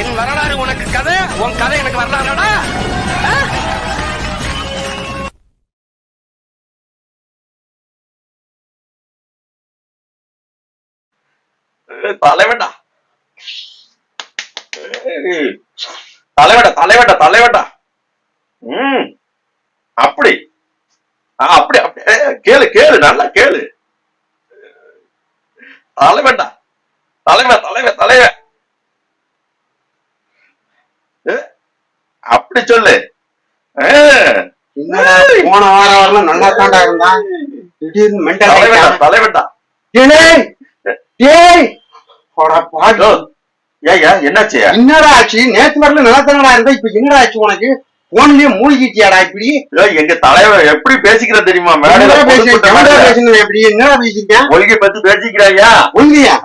என் வரலாறு உனக்கு கதை உன் கதை எனக்கு வரலாறுடா. தலைவடா தலைவடா தலைவடா தலைவடா உம் அப்படி. அப்படி அப்படி. ஏ, கேளு கேளு நல்லா கேளு. தலைவன்டா. தலைவன் தலைவன் தலைவன் ஏ, அப்படி சொல்லு. போன வாரம் வரலாம் நல்லா தாண்டா இருந்தான் திடீர்னு மென்டல் தலைவன்டா டேய் டேய் போடா பாடு. ஏய்யா என்னாச்சு? என்னடா ஆச்சு? நேத்து வரல நல்லா தானடா இருந்தா இப்ப என்னடா ஆச்சு உனக்கு? போன்லயே மூழ்கிட்டியாடா இப்படி? எங்க தலைவர் எப்படி பேசிக்கிற தெரியுமா? மேடையில பேசுனது எப்படி? என்னடா பேசிட்டேன் கொள்கை பத்தி பேசிக்கிறாயா?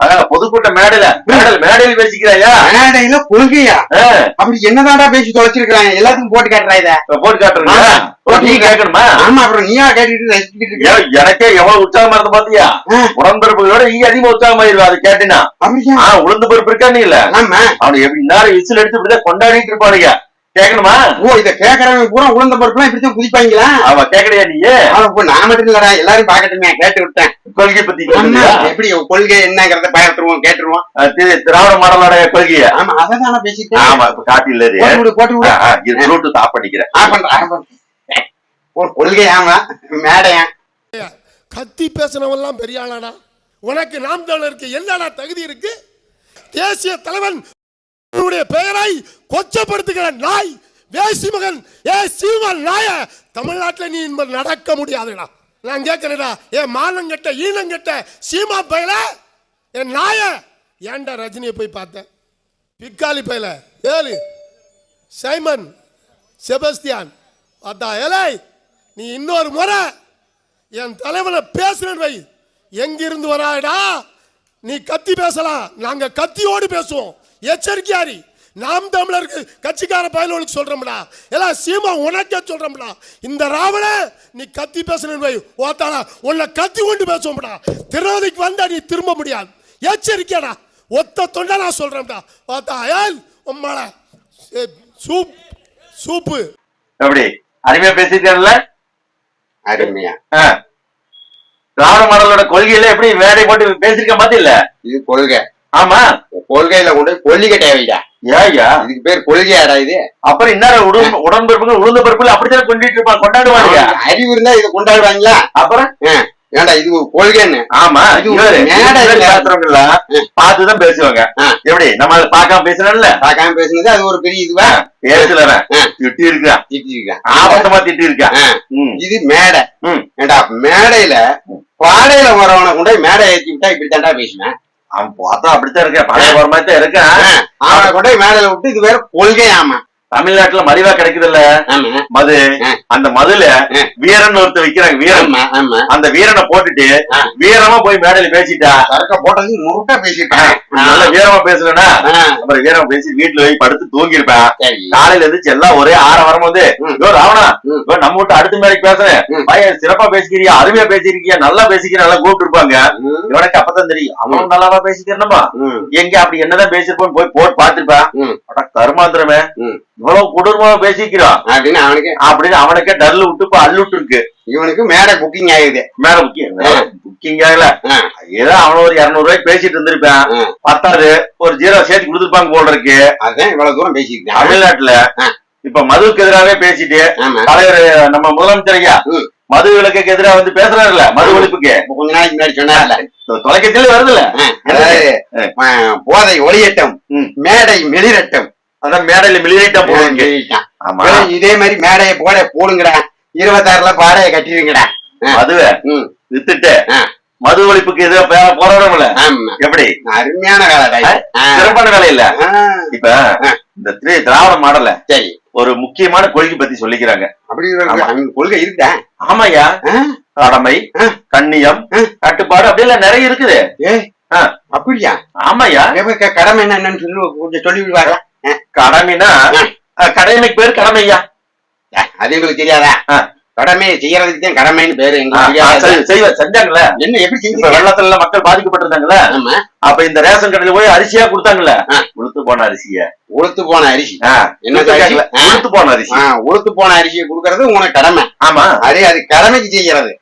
ஆ, பொதுக்கூட்ட மேடையில. மேடையில மேடையில் பேசிக்கிறாயா? மேடையில கொள்கையா அப்படி என்னதான்டா பேசி தொலைச்சிருக்காங்க எல்லாத்துக்கும் போட்டு காட்டுறா இத. போட்டு. ஓ, நீ கேட்கணுமா? ஆமா அப்புறம் நீயா கேட்டுட்டு ரசிச்சுக்கிட்டு எனக்கே எவ்வளவு உற்சாகமா இருந்து பாத்தியா? ஆ. உடன்பிறப்புகளோட நீ அதிகமா உற்சாகமாயிருவா அது கேட்டினா. உளுந்து பருப்பு இருக்கா நீ இல்ல? ஆமா. அவனை எப்படி நேரம் விசில் எடுத்து இப்படிதான் கொண்டாடிட்டு இருப்பானுங்க. கேட்கணுமா ஓ இத கேக்குறவங்க பூரா உளுந்த பருப்புலாம் இப்படித்தான் குதிப்பாங்களா? அவ கேட்கலையா நீ? இப்ப நான் மட்டும் இல்லடா எல்லாரும் பாக்கட்டுமே கேட்டு விட்டேன். கொள்கை பத்தி? எப்படி கொள்கை என்னங்கறத பயத்துருவோம் கேட்டுருவோம். திராவிட மாடலோட கொள்கைய? ஆமா அதான் பேசிட்டேன் ஆமா இப்ப காட்டி இல்ல இது. போட்டு ப்ளூடூத் ஆஃப் பண்ணிக்கிறேன். ஒரு கொள்கை ஆமா மேடையா? கத்தி பேசினவெல்லாம் பெரிய ஆளாடா. உனக்கு நாம் தமிழருக்கு என்னடா தகுதி இருக்கு? தேசிய தலைவன் கர்த்தருடைய பெயரை கொச்சப்படுத்துகிற நாய் வேசி மகன் ஏ சீமான் நாய தமிழ்நாட்டில் நீ இன்பம் நடக்க முடியாதுடா. நான் கேட்கிறேடா என் மானங்கெட்ட ஈனங்கெட்ட சீமா பயல? என் நாய? ஏன்டா ரஜினியை போய் பார்த்தேன்? பிக்காலி பயல? ஏழு சைமன். செபஸ்தியான். பார்த்தா ஏலை நீ இன்னொரு முறை என் தலைவனை பேசுறேன் வை. எங்கிருந்து வராடா நீ கத்தி பேசலாம். நாங்கள் கத்தியோடு பேசுவோம். எச்சரிக்கையாரி. நாம் தமிழருக்கு கட்சிக்கார பயலுக்கு சொல்றோம்டா. எல்லாம் சீமா உனக்கே சொல்றோம்டா. இந்த ராவண நீ கத்தி பேசுறேன் வை ஓத்தாடா உன்னை கத்தி கொண்டு பேசுவோம்டா. திருவதிக்கு வந்தா நீ திரும்ப முடியாது. எச்சரிக்கையாடா. ஒத்த தொண்டை நான் சொல்றேன்டா. ஓத்தா ஏல் உம்மால சூப் சூப்பு. எப்படி? அருமையா பேசிட்டேன்ல? அருமையா. ஆ. திராவிட மாடலோட கொள்கையில எப்படி மேடை போட்டு பேசிருக்க மாதிரி இல்ல இது கொள்கை. ஆமா. கொள்கையில கொண்டு போய் கொல்லிக்க தேவைடா ஏய்யா. இதுக்கு பேர் கொள்கையாடா இது. அப்புறம் இன்னும் உடன் உடன்பிறப்புகள் உளுந்த பருப்புல அப்படித்தான் கொண்டுட்டு இருப்பாங்க கொண்டாடுவாங்க அறிவு இருந்தா இதை கொண்டாடுவாங்களா? அப்புறம்? ஏன்டா இது ஒரு கொள்கைன்னு? ஆமா. இது இவரு ஒரு மேடை இல்ல. பேசுறவங்க பார்த்துதான் பேசுவாங்க. எப்படி? நம்ம அதை பார்க்காம பேசுறோம்ல பார்க்காம பேசுனது அது ஒரு பெரிய இதுவா? ஆ. திட்டி இருக்கான் திட்டிருக்கேன் ஆபத்தமா திட்டி. ம். இது மேடை. ஏண்டா மேடையில பாடையில வரவனை கொண்டு மேடை ஏத்தி விட்டா இப்படி தாண்டா பேசுவேன்? அவன் பார்த்தா அப்படித்தான் இருக்கேன். பழைய போற மாதிரி தான் இருக்கான் அவனை கொண்டே மேடையில விட்டு இது வேற கொள்கையாமா. தமிழ்நாட்டுல மலிவா கிடைக்குதுல்ல? மது. அந்த மதுல. வீரன் ஒருத்தர் விக்கிறாங்க வீரன். அந்த வீரனை போட்டுட்டு. வீரமா போய் மேடையில பேசிட்டா. சரக்க போட்டது முருட்டா பேசிட்டேன் நல்ல வீரமா பேசுறேன்னா ஆ, அப்புறம் வீரமா பேசி வீட்டுல போய் படுத்து தூங்கிருப்பேன் சரி. காலையில எந்திரிச்சு எல்லாம் ஒரே ஆற வரும்போது ம். யோ ராவணா நம்ம விட்டு அடுத்த மேடைக்கு பேசுறேன். ம். பையன் சிறப்பா பேசிக்கிறியா அருமையா பேசிருக்கியா நல்லா பேசிக்கிற நல்லா கூப்பிட்டு இருப்பாங்க இவனுக்கு அப்பதான் தெரியும் அவன் நல்லாவா பேசிக்கிறனமா? எங்க அப்படி என்னதான் பேசிருப்போம் போய் போட்டு பாத்துருப்பா கருமாந்திரமே. இவ்வளவு கொடூரமா பேசிக்கிறான். அப்படின்னு அவனுக்கு? அப்படின்னு அவனுக்கே டர்ல விட்டு இப்ப அள்ளுட்டு இருக்கு. இவனுக்கு மேடை புக்கிங் ஆகுது மேல புக்கிங். புக்கிங் ஆகல. ஏதோ அவன ஒரு இருநூறு ரூபாய்க்கு பேசிட்டு இருந்திருப்பேன். பத்தாது ஒரு ஜீரோ சேர்த்து கொடுத்துருப்பாங்க போல இருக்கு. அதான் இவ்வளவு தூரம் பேசியிருக்கேன் தமிழ்நாட்டுல. இப்ப மதுவுக்கு எதிராகவே பேசிட்டு தலைவர் நம்ம முதலமைச்சர் ஐயா. மது விலக்குக்கு எதிராக வந்து பேசுறாருல்ல மது ஒழிப்புக்கு? கொஞ்ச நாளைக்கு முன்னாடி சொன்னார்ல. அதாவது ஆ, போதை ஒளியட்டம். மேடை மெளிரட்டம் அதான் மேடையில போடுங்க மெளிரட்டம். ஆமா. இதே மாதிரி மேடையை போட போடுங்கடா. இருபத்தாறுல பாடையை கட்டிருங்கடா மதுவை ம். வித்துட்டு. மது ஒழிப்புக்கு எதிராக போராடணும்ல ஆமா. எப்படி? அருமையான வேலை. சிறப்பான வேலை இல்ல. இப்ப இந்த திரு- திராவிட மாடல்ல சரி. ஒரு முக்கியமான கொள்கை பத்தி சொல்லிக்கிறாங்க. அப்படி கொள்கை இருக்குதா ஆமாய்யா ஆ? கடமை. கண்ணியம். கட்டுப்பாடு அப்படி எல்லாம் நிறைய இருக்குது. அப்படியா? க- கடமை என்னன்னு சொல்லி கொஞ்சம் சொல்லி விடுவாங்களா கடமைனா கடமைக்கு பேர் கடமையா? அது எங்களுக்கு தெரியாதா? ஆ. கடமையை செய்யறதுக்கு தான் கடமைன்னு பேரு செய்வ செஞ்சாங்கல்ல? என்ன எப்படி செஞ்சீங்க? வெள்ளத்துல மக்கள் பாதிக்கப்பட்டிருந்தாங்கல்ல? அப்ப இந்த ரேஷன் கடையில போய் அரிசியா கொடுத்தாங்கல்ல. கொடுத்து போன அரிசிய. உளுத்து போன அரிசி. என்ன. உளுத்து போன அரிசி. உளுத்து போன அரிசியை கொடுக்கறது உனக்கு கடமை. ஆமா. அதே அது கடமைக்கு செய்யறது.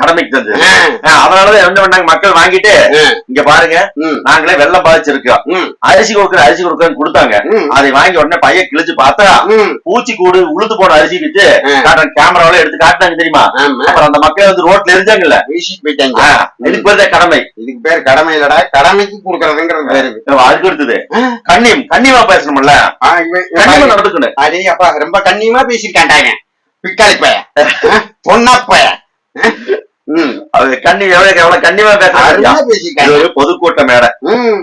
கடமைக்கு தந்து ஆ, ஆ, அதனாலதான் என்ன பண்ணாங்க மக்கள் வாங்கிட்டு இங்க பாருங்க நாங்களே வெள்ளம் பாதிச்சிருக்கோம். அரிசி கொடுக்குற அரிசி கொடுக்குறேன்னு கொடுத்தாங்க. அதை வாங்கி உடனே பையன் கிழிச்சு பார்த்தா பூச்சி கூடு உளுத்து போன அரிசி ஆ. காட்டுறாங்க. கேமராவில எடுத்து காட்டினாங்க தெரியுமா? அப்புறம் அந்த மக்கள் வந்து ரோட்ல எரிஞ்சாங்கல்ல. வீசிட்டு போயிட்டாங்க. இதுக்கு பேர் கடமை. இதுக்கு பேர் கடமை இல்லடா. கடமைக்கு கொடுக்கறதுங்கிறது பேரு அதுக்கு அடுத்தது ஆ. கண்ணியம் கண்ணியமா பேசணும்ல? நடந்துக்கணும் அதே அப்பா ரொம்ப கண்ணியமா பேசிருக்காண்டாங்க பிக்காளி பைய பொண்ணா பைய அது கண்ணி எவ்வளவு எவ்வளவு கண்ணியமா பேசுறாங்க பொதுக்கூட்ட மேடை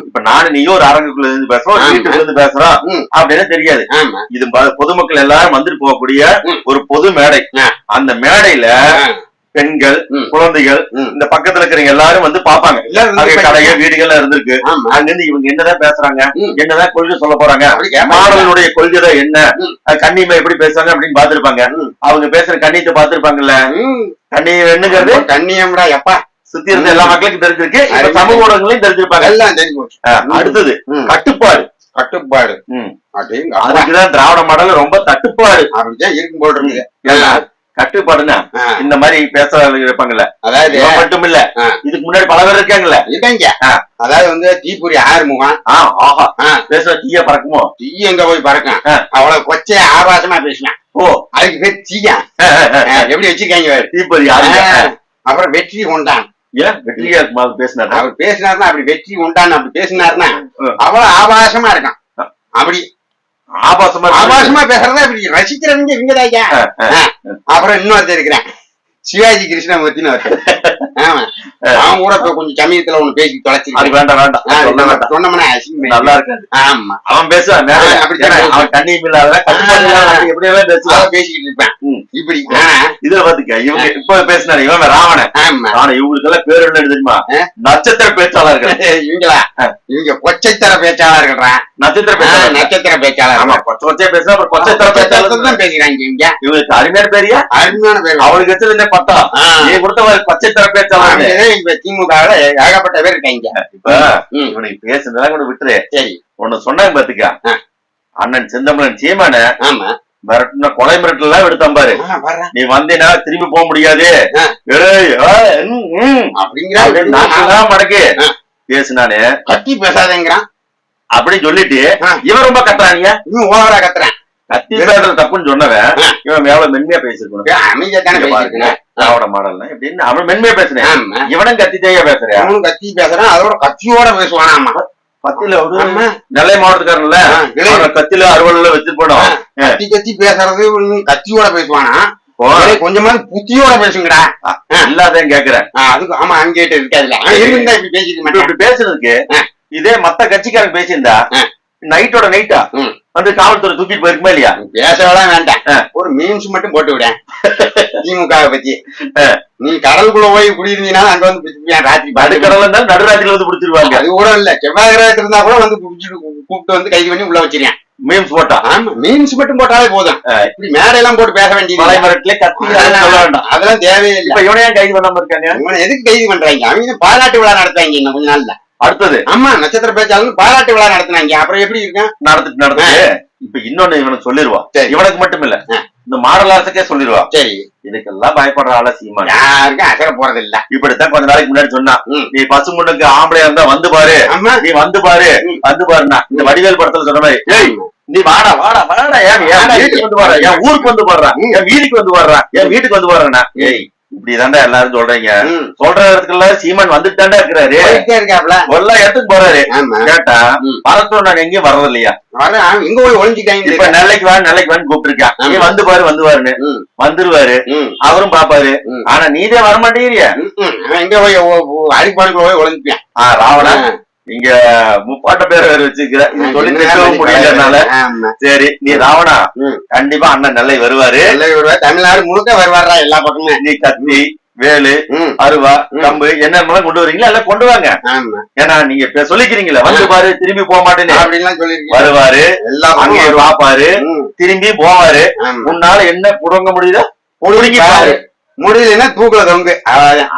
இப்ப நானும் நீயும் ஒரு அரங்குக்குள்ள இருந்து பேசுறோம். வீட்டுக்குள்ள இருந்து பேசுறோம். அப்படின்னு தெரியாது இது பொதுமக்கள் எல்லாரும் வந்துட்டு போகக்கூடிய. ஒரு பொது மேடை. அந்த மேடையில பெண்கள். குழந்தைகள். இந்த பக்கத்துல இருக்கிறவங்க எல்லாரும் வந்து பாப்பாங்க. கடைகள் வீடுகள்லாம் இருந்திருக்கு அங்க இருந்து இவங்க என்னதான் பேசுறாங்க. என்னதான் கொள்கை சொல்ல போறாங்க அப்படி கேட்பாங்க. மாணவர்களுடைய கொள்கை தான் என்ன ம். அது கண்ணியமா எப்படி பேசுறாங்க அப்படின்னு பாத்துருப்பாங்க. அவங்க பேசுற கண்ணியத்தை பாத்துருப்பாங்கல்ல என்னங்கிறது ரொம்ப கண்ணியம்டா எப்பா? சுத்தி இருந்த எல்லா மக்களுக்கும் தெரிஞ்சிருக்கு. சமூக ஊடகங்களையும் தெரிஞ்சிருப்பாங்க எல்லாம் தெரிஞ்சு போச்சு அடுத்தது. கட்டுப்பாடு. கட்டுப்பாடு. அதுக்குதான் திராவிட மாடல் ரொம்ப தட்டுப்பாடு. இருக்கும் போல் இருக்கு கட்டுப்பாடுன்னா இந்த மாதிரி பேசுறவங்க இருப்பாங்கல்ல. அதாவது மட்டும் இல்ல. இதுக்கு முன்னாடி பல பேர் இருக்காங்கல்ல. இருக்காங்க. அதாவது வந்து தீப்பொறி ஆறுமுகம் ஆஹா. ஆ. பேசுற தீய பறக்குமோ? தீ எங்க போய் பறக்கும். அவ்வளவு கொச்சைய ஆபாசமா பேசினான் ஓ அதுக்கு பேர். ஆ, எப்படி வச்சிருக்காங்க யாருங்க ஆ, அப்புறம் வெற்றி கொண்டான் ஏன்? வெற்றியா பேசினாரு? அவர் பேசினாருன்னா அப்படி வெற்றி உண்டான் அப்படி பேசினாருன்னா ஆ. அவ்வளவு ஆபாசமா இருக்கான். அப்படி ஆபாசமா. ஆபாசமா பேசுறதா இப்படி ரசிக்கிறவங்க ஆ. அப்புறம் இன்னொருத்தர் இருக்கிறேன் சிவாஜி கிருஷ்ணமூர்த்தின்னு ஒருத்தர். ஆமா. அவன் கூட கொஞ்சம் சமயத்துல ஒண்ணு பேசி அது தொலைச்சிருக்கேன் வேண்டாம். வேண்டாம். சொன்னோம்னா. நல்லா இருக்காது ஆமா. அவன் பேசுவான் பேசுவான். அவன் கண்ணியம் இல்லாத கட்டுப்பாடு இல்லாத எப்படி எல்லாம் பேசுவான்? பேசிக்கிட்டு இருப்பேன். இப்படி இதுல பாத்துக்க இவங்க இப்ப பேசினாரு இவன் ராவணன். ஆமா. ஆனா இவங்களுக்கு எல்லாம் பேர் என்ன தெரியுமா? நட்சத்திர பேச்சாளர்கள். இவங்களா? இவங்க கொச்சைத்தர பேச்சாளர்களா நட்சத்திர பேச்சாளர்கள். நட்சத்திர ஆமா பேச்சாளர் கொச்சை கொச்சையா பேசுனா அப்புறம் கொச்சைத்தர பேச்சாளர்கள். தான் பேசுறாங்க இவங்க. இவங்களுக்கு அருமையான பேரியா அருமையான பேர். அவளுக்கு வச்சது என்ன பத்தா. நீ கொடுத்த ஒரு கொச்சைத்தர பேச்சாளர் இப்ப திமுகவுல ஏகப்பட்ட பேர் இருக்காங்க இப்ப. இவனுக்கு பேசுனதெல்லாம் கூட விட்டுரு. சரி. ஒண்ணு சொன்னாங்க பாத்துக்க. அண்ணன் செந்தமிழன் சீமான ஆமா. மிரட்டின கொலை மிரட்டல் எல்லாம் எடுத்தான் பாரு. நீ வந்தேனா திரும்பி போக முடியாது. அப்படிங்கிற மடக்கு. பேசுனானே. கத்தி பேசாதேங்கிறான். அப்படி சொல்லிட்டு. இவன் ரொம்ப கத்துறாங்க இன்னும் ஓவரா கத்துறேன். கத்தி பேசுறது தப்புன்னு சொன்னவன். இவன் எவ்வளவு மென்மையா பேசிருக்கணும் அமைதியா தானே பாருங்க, திராவிட மாடல்னா எப்படின்னு அவன் மென்மையா பேசுறேன். இவனும் கத்தி தேயா பேசுறேன் அவனும் கத்தி பேசுறான் அதோட கத்தியோட பேசுவான் கத்தில நெல்லை மாவட்டத்துக்காரன்ல கத்தில அறுவல்ல வச்சு போடும். கத்தி கத்தி பேசுறது கத்தியோட பேசுவானா? கொஞ்சமாவது புத்தியோட பேசுங்கடா. இல்லாதேன்னு கேக்குறேன் அதுக்கு ஆமா அங்கேட்டு இருக்காதுல இருந்தா இப்படி பேசிக்க மாட்டான். இப்படி பேசுறதுக்கு. இதே மத்த கட்சிக்காரங்க பேசியிருந்தா. நைட்டோட நைட்டா. வந்து காவல்துறை தூக்கிட்டு போயிருக்குமா இல்லையா? பேசவெல்லாம் வேண்டாம். ஒரு மீம்ஸ் மட்டும் போட்டு விட திமுக பத்தி. நீ கடலுக்குள்ள போய் குடியிருந்தீங்கன்னா அங்க வந்து ராத்திரி நடுக்கடல இருந்தாலும் நடுராத்திரில வந்து பிடிச்சிருவாங்க. அது கூட இல்ல. செவ்வாய் கிரகத்துல இருந்தா கூட வந்து கூப்பிட்டு வந்து கைது பண்ணி உள்ள வச்சிருக்கேன் மீம்ஸ் போட்டா? ஆமா. மீம்ஸ் மட்டும் போட்டாலே போதும். இப்படி மேடையெல்லாம் போட்டு பேச மலை வேண்டியது மரத்திலே கத்தி வேண்டாம். அதெல்லாம் தேவையே இல்ல இப்ப இவனையும் கைது பண்ணாம இருக்காங்க? இவனை எதுக்கு கைது பண்றாங்க? அவங்க பாராட்டு விழா நடத்துவாங்க இன்னும் கொஞ்ச நாள்ல. அடுத்தது. ஆமா நட்சத்திர பேச்சாளர் பாராட்டு விழா நடத்துனாங்க. அப்புறம் எப்படி இருக்கும் நடந்துட்டு நடந்துட்டு. இப்ப இன்னொன்னு இவனுக்கு சொல்லிருவான் சரி. இவனுக்கு மட்டும் இல்ல. இந்த மாடல் அரசுக்கே சொல்லிருவான் சரி. இதுக்கெல்லாம் பயப்படுற ஆள சீமான். யாருக்கும் அசர போறது இல்ல. இப்படித்தான் கொஞ்ச நாளைக்கு முன்னாடி சொன்னான் ம். நீ பசு முன்னுக்கு ஆம்பளையா இருந்தா வந்து பாரு. நீ வந்து பாரு. வந்து பாருன்னா. இந்த வடிவேல் படத்துல சொன்ன மாதிரி ஏய் நீ வாடா வாடா வாடா. ஏன் வீட்டுக்கு வந்து பாரு என் ஊருக்கு வந்து ம். என் வீட்டுக்கு வந்து பாடுறா என் வீட்டுக்கு வந்து பாருண்ணா ஏய். இப்படிதான்டா எல்லாரும் சொல்றீங்க. சொல்ற இடத்துக்குள்ள சீமான் வந்துட்டு தாண்டா இருக்கிறாரு எல்லா இடத்துக்கு போறாரு. கேட்டா. பரத்தூர் நாங்க எங்கேயும் வர்றது இல்லையா வர இங்க போய் ஒளிஞ்சிட்டாங்க இப்ப நெல்லைக்கு வா நெல்லைக்கு வான்னு கூப்பிட்டு நீ. வந்து பாரு வந்து பாருன்னு. வந்துருவாரு. அவரும் பாப்பாரு. ஆனா நீதே வரமாட்டேங்கிறிய. ம். அவன் எங்க போய் அடிப்பாடுக்குள்ள போய் ஒளிஞ்சிப்பான். ஆ ராவணா? இங்க முப்பாட்ட பேர் வேற வச்சிருக்கிற இது சொல்லி தெரியவும் முடியலனால. சரி நீ ராவணா. கண்டிப்பா அண்ணன் நெல்லை வருவாரு எல்லாம் இவரு தமிழ்நாடு முழுக்க வருவாரா எல்லா பக்கமும் நீ கத்தி வேலு. அருவா. கம்பு என்னென்னலாம் கொண்டு வரீங்களா எல்லாம் கொண்டு வாங்க ஏன்னா நீங்க சொல்லிக்கிறீங்களா வந்து பாரு திரும்பி போக மாட்டேன்னு வருவாரு எல்லா அங்கே. பாப்பாரு. திரும்பி போவாரு. உன்னால என்ன புடுங்க முடியுதோ பாரு. முடியலன்னா தூக்குல தொங்கு.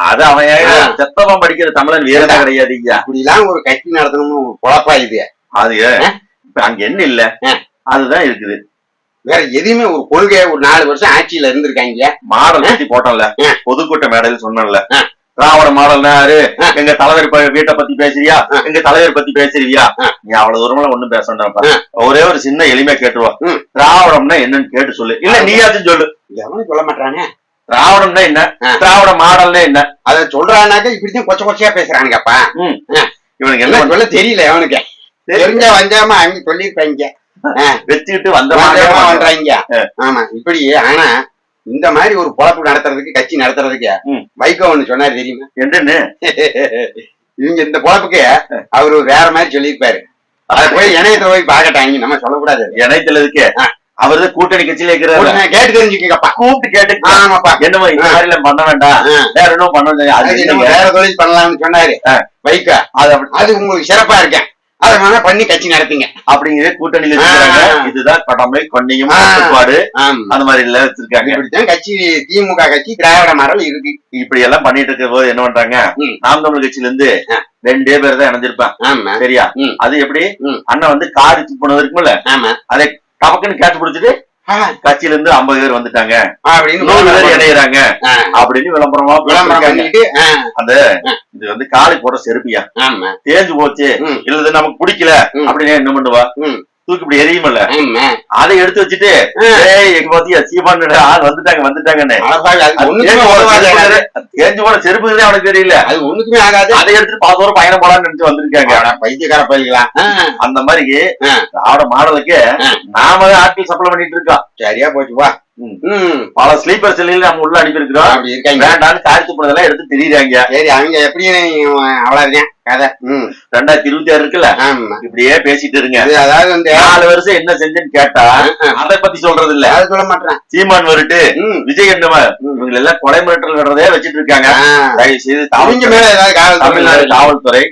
அது அவன். செத்தவன் படிக்கிற தமிழன் வீரனா கிடையாது ஐயா இப்படிலாம் ஒரு கட்சி நடத்தணும்னு பொழப்பா இது அது இப்ப அங்க என்ன இல்ல. அதுதான் இருக்குது வேற எதுவுமே ஒரு கொள்கை ஒரு நாலு வருஷம் ஆட்சியில இருந்திருக்காங்க மாடல் பத்தி போட்டோம்ல. பொதுக்கூட்ட மேடையில் சொன்னோம்ல. திராவிட மாடல்னா யாரு ஆ. எங்க தலைவர் வீட்டை பத்தி பேசுறியா. எங்க தலைவர் பத்தி பேசுறியா. நீ அவ்வளவு தூரம்லாம் ஒண்ணும் பேச. ஒரே ஒரு சின்ன எளிமையா கேட்டுருவா. திராவிடம்னா என்னன்னு கேட்டு சொல்லு இல்ல. நீயாச்சும் சொல்லு எவனும் சொல்ல மாட்டானே திராவிடம்னா என்ன. திராவிட மாடல்னா என்ன? அத சொல்றானாக்க இப்படித்தான் கொச்ச கொச்சையா பேசுறானுங்கப்பா. இவனுக்கு எல்லாம் சொல்ல தெரியல அவனுக்கு. தெரிஞ்ச வந்தாம அவங்க சொல்லிருப்பாங்க வச்சுக்கிட்டு வந்த பண்றாங்க ஆமா. இப்படி ஆனா இந்த மாதிரி ஒரு பொழப்பு நடத்துறதுக்கு கட்சி நடத்துறதுக்கு. வைகோ ஒண்ணு சொன்னாரு தெரியுமா? என்னன்னு? இவங்க இந்த பொழப்புக்கு அவரு வேற மாதிரி சொல்லியிருப்பாரு. அத போய் இணையத்தை போய் பாக்கட்டாங்க நம்ம சொல்லக்கூடாது. இணையத்துலதுக்கு ஆ. அவர்தான் கூட்டணி கட்சியில இருக்கிறாரு கேட்டு தெரிஞ்சுக்கப்பா கூப்பிட்டு கேட்டு ஆமாப்பா என்னமோ இந்த. மாதிரி பண்ண வேண்டாம். வேற இன்னும் பண்ண வேண்டாம். வேற தொழில் பண்ணலாம்னு சொன்னாரு ஆ. வைகோ அது உங்களுக்கு சிறப்பா இருக்கேன் அதை வேணா பண்ணி கட்சி நடத்துங்க அப்படிங்கிற கூட்டணியில. இதுதான் கடமை கண்ணியம் ஆ. கட்டுப்பாடு அந்த மாதிரி எல்லாம் வச்சிருக்காங்க கட்சி திமுக கட்சி திராவிட மாடல் இருக்கு இப்படி எல்லாம் பண்ணிட்டு இருக்க போது என்ன பண்றாங்க. நாம் தமிழ் கட்சியில இருந்து. ரெண்டே பேர் தான் இணைஞ்சிருப்பான் சரியா. அது எப்படி. அண்ணன் வந்து கார் போனது இருக்கும்ல அதை டபக்குன்னு கேட்ச் பிடிச்சிட்டு கட்சியில இருந்து ஐம்பது பேர் வந்துட்டாங்க. நூறு பேர் இணையறாங்க. அப்படின்னு விளம்பரமா விளம்பரம் அந்த இது வந்து காலை போட செருப்பியா? ஆமா. தேஞ்சு போச்சு. ம். இல்ல இது நமக்கு பிடிக்கல. அப்படின்னு என்ன பண்ணுவா? ம். தூக்கி இப்படி எரியுமில்ல? அதை எடுத்து வச்சுட்டு எங்க பாத்தியா சீமான் ஆள் வந்துட்டாங்க வந்துட்டாங்கன்னு. தேஞ்சு போன செருப்புங்கிறதே அவனுக்கு தெரியல. அது ஒண்ணுக்குமே ஆகாது. அதை எடுத்துட்டு ஒரு பயணம் போலான்னு நினைச்சு வந்திருக்காங்க. பைத்தியக்கார பயிர்களா அந்த மாதிரி ஆ. திராவிட மாடலுக்கு. நாம ஆட்கள் சப்ளை பண்ணிட்டு இருக்கோம். சரியா போச்சு வா. பல ஸ்லீப்பர் செல்லில் நம்ம உள்ள அனுப்பி இருக்கிறோம் அப்படி இருக்காங்க. வேண்டாம்னு காய்ச்சி போனதெல்லாம் எடுத்து தெரியுறாங்க. சரி அவங்க எப்படியும் அவ்வளவுதான். கதை. ரெண்டாயிரத்தி இருபத்தி ஆறு இருக்குல்ல? இப்படியே பேசிட்டு இருங்க. அதாவது வந்து நாலு வருஷம் என்ன செஞ்சேன்னு கேட்டா அதை பத்தி சொல்றது இல்ல. அதை சொல்ல மாட்டேன் சீமான் வருட்டு விஜய் கண்டமர். இவங்க எல்லாம் கொலை மிரட்டல் விடுறதே வச்சிட்டு இருக்காங்க. தயவு செய்து தமிழ் மேல ஏதாவது தமிழ்நாடு காவல்துறை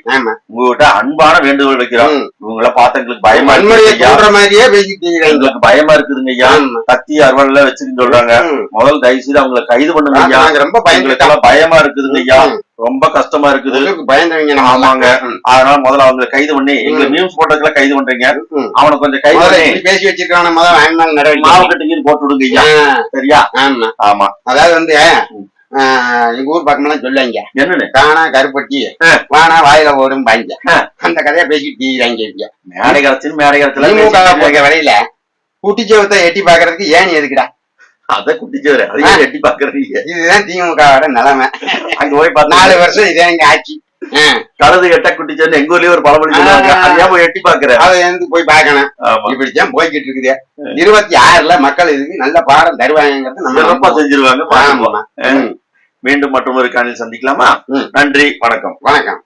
உங்ககிட்ட அன்பான வேண்டுகோள் வைக்கிறோம். இவங்கள பார்த்து எங்களுக்கு பயமா இருக்கு மாதிரியே பேசிட்டு எங்களுக்கு பயமா இருக்குதுங்க ஐயா. கத்தி அறுவல்ல வச்சுன்னு சொல்றாங்க. முதல் தயவு செய்து அவங்களை கைது பண்ணுங்க ரொம்ப எங்களுக்கெல்லாம் பயமா இருக்குதுங்க ஐயா. ரொம்ப கஷ்டமா இருக்குது. பயந்தவங்க ஆமாங்க. அதனால முதல்ல அவங்களை கைது பண்ணி எங்களை. நியூஸ் போட்டதுக்கெல்லாம் கைது பண்றீங்க. அவனை கொஞ்சம் கைது பண்ணி பேசி வச்சிருக்கான முதல்ல வாங்கினாங்க நடவடிக்கை மாவு கட்டுக்கு போட்டு விடுங்க ஐயா. சரியா? ஆமா. ஆமா. அதாவது வந்து எங்க ஊர் பக்கமெல்லாம் சொல்லுவாங்க. என்னன்னு? காணா கருப்பட்டி. வானா வாயில ஓடும் பாங்க. அந்த கதையை பேசிட்டு தீராங்க மேடை காலத்தில் மேடை காலத்துல திமுக பொறுத்த வரையில குட்டிச்சவத்தை எட்டி பாக்குறதுக்கு ஏன் எதுக்குடா? அத குட்டிச்சவரு. அதையும் எட்டி பாக்குறீங்க. இதுதான் திமுகவோட நிலைமை. அங்க போய் பார்த்தா நாலு வருஷம் இதே எங்க ஆட்சி கழுது கெட்ட குட்டிச்சவரு எங்க ஊர்லயே ஒரு பழமொழி சொல்லுவாங்க. அதையா போய் எட்டி பாக்குற? அதை வந்து போய் பார்க்கணும். ஆமா. இப்படித்தான் போய்கிட்டு இருக்குது. இருபத்தி ஆறுல மக்கள் இதுக்கு நல்ல பாடம் தருவாங்கிறது நம்ம நம்புவோம். செஞ்சிருவாங்க. மீண்டும் மற்றும் ஒரு காணில் சந்திக்கலாமா. நன்றி. வணக்கம். வணக்கம்.